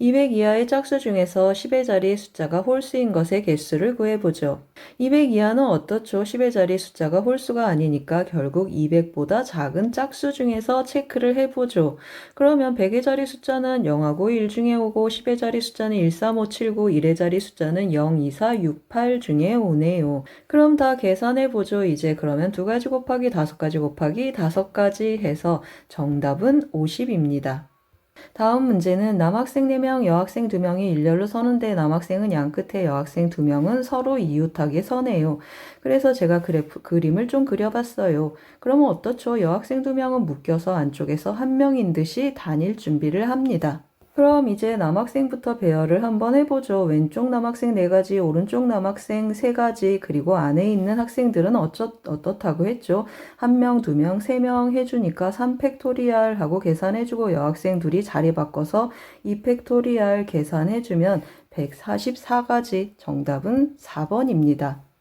200 이하의 짝수 중에서 10의 자리 숫자가 홀수인 것의 개수를 구해보죠. 200 이하는 어떻죠? 10의 자리 숫자가 홀수가 아니니까 결국 200보다 작은 짝수 중에서 체크를 해보죠. 그러면 100의 자리 숫자는 0하고 1 중에 오고 10의 자리 숫자는 1, 3, 5, 7, 9, 1의 자리 숫자는 0, 2, 4, 6, 8 중에 오네요. 그럼 다 계산해보죠. 이제 그러면 두 가지 곱하기 다섯 가지 곱하기 다섯 가지 해서 정답은 50입니다. 다음 문제는 남학생 4명, 여학생 2명이 일렬로 서는데 남학생은 양 끝에 여학생 2명은 서로 이웃하게 서네요. 그래서 제가 그래프, 그림을 좀 그려봤어요. 그러면 어떻죠? 여학생 2명은 묶여서 안쪽에서 한 명인 듯이 다닐 준비를 합니다. 그럼 이제 남학생부터 배열을 한번 해보죠. 왼쪽 남학생 4가지, 오른쪽 남학생 3가지, 그리고 안에 있는 학생들은 어쩌, 어떻다고 했죠? 한 명, 두 명, 세명 해주니까 3팩토리알 하고 계산해주고 여학생 둘이 자리 바꿔서 2팩토리알 계산해주면 144가지 정답은 4번입니다.